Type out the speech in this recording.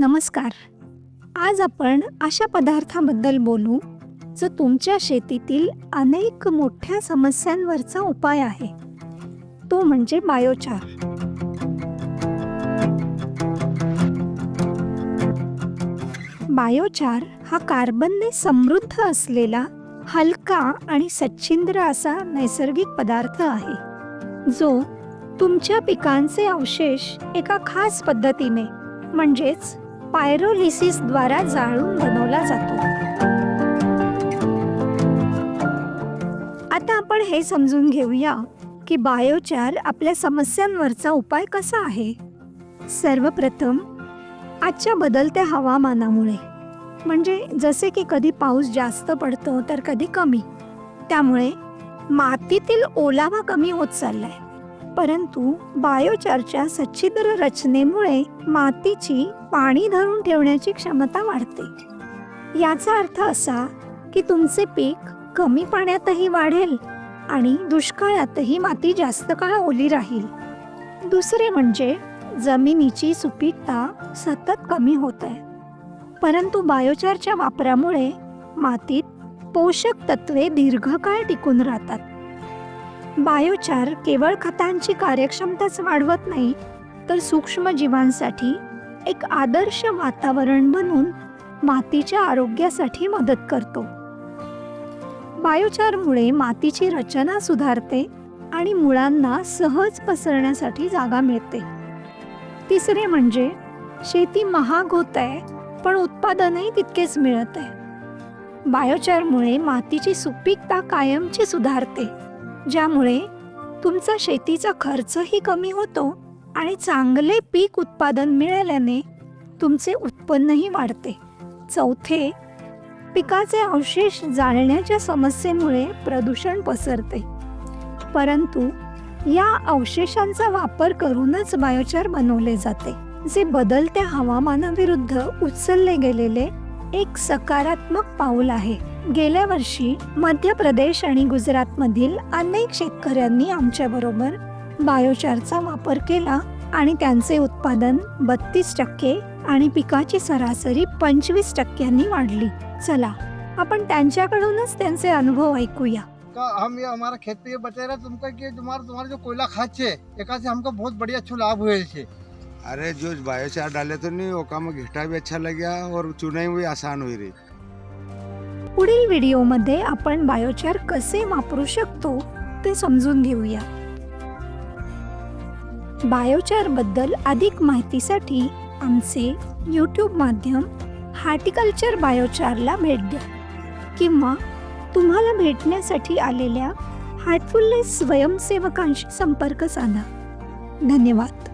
नमस्कार. आज आपण अशा पदार्थाबद्दल बोलू जो तुमच्या शेतीतील अनेक मोठ्या समस्यांवरचा उपाय आहे. तो म्हणजे बायोचार. बायोचार हा कार्बनने समृद्ध असलेला हलका आणि सच्छिंद्र असा नैसर्गिक पदार्थ आहे जो तुमच्या पिकांचे अवशेष एका खास पद्धतीने म्हणजेच पायरोलिसिस द्वारा जाळून बनवला जातो. आता आपण हे समजून घेऊया की बायोचार आपल्या समस्यांवरचा उपाय कसा आहे. सर्वप्रथम आजच्या बदलत्या हवामानामुळे. म्हणजे जसे की कधी पाऊस जास्त पडतो तर कधी कमी. त्यामुळे मातीतील ओलावा कमी होत चाललाय. परंतु बायोचारच्या सच्छिद्र रचनेमुळे मातीची पाणी धरून ठेवण्याची क्षमता वाढते. याचा अर्थ असा की तुमचे पीक कमी पाण्यातही वाढेल आणि दुष्काळातही माती जास्त काळ ओली राहील. दुसरे म्हणजे जमिनीची सुपीकता सतत कमी होत आहे परंतु बायोचारच्या वापरामुळे मातीत पोषक तत्वे दीर्घकाळ टिकून राहतात. बायोचार केवळ खतांची कार्यक्षमताच वाढवत नाही तर सूक्ष्म जीवांसाठी एक आदर्श वातावरण बनून मातीच्या आरोग्यासाठी मदत करतो. बायोचारमुळे मातीची रचना सुधारते आणि मुळांना सहज पसरण्यासाठी जागा मिळते. तिसरे म्हणजे शेती महाग होत आहे पण उत्पादनही तितकेच मिळत आहे. बायोचारमुळे मातीची सुपीकता कायमची सुधारते. ज्यामुळे तुमचा शेतीचा खर्चही कमी होतो आणि चांगले पीक उत्पादन मिळाल्याने तुमचे उत्पन्नही वाढते. चौथे पिकाचे अवशेष जाळण्याच्या समस्येमुळे प्रदूषण पसरते. परंतु या अवशेषांचा वापर करूनच बायोचार बनवले जाते जे बदलत्या हवामानाविरुद्ध उचलले गेलेले एक सकारात्मक पाऊल आहे. गेल्या वर्षी मध्य प्रदेश आणि गुजरातमधील अनेक शेतकऱ्यांनी आमच्याबरोबर बायोचारचा वापर केला आणि त्यांचे उत्पादन बत्तीस टक्के आणि पिकाची सरासरी पंचवीस टक्क्यांनी वाढली. चला आपण त्यांच्याकडूनच त्यांचे अनुभव ऐकूया. हम ये हमारा खेत पे ये बता रहे कि तुम्हारा तुम्हारा जो कोयला खाद छे एका हमको बहुत बढ़िया अच्छो लाभ हुए छे अरे जो बायोचार डाले तो नहीं वो काम घिटा भी अच्छा लग गया और चुनाई भी आसान हुई रही। पुढील व्हिडिओमध्ये आपण बायोचार कसे वापरू शकतो ते समजून घेऊया. बायोचारबद्दल अधिक माहितीसाठी आमचे यूट्यूब माध्यम हार्टिकल्चर बायोचारला भेट द्या. किंवा तुम्हाला भेटण्यासाठी आलेल्या हार्टफुलनेस स्वयंसेवकांशी संपर्क साधा. धन्यवाद.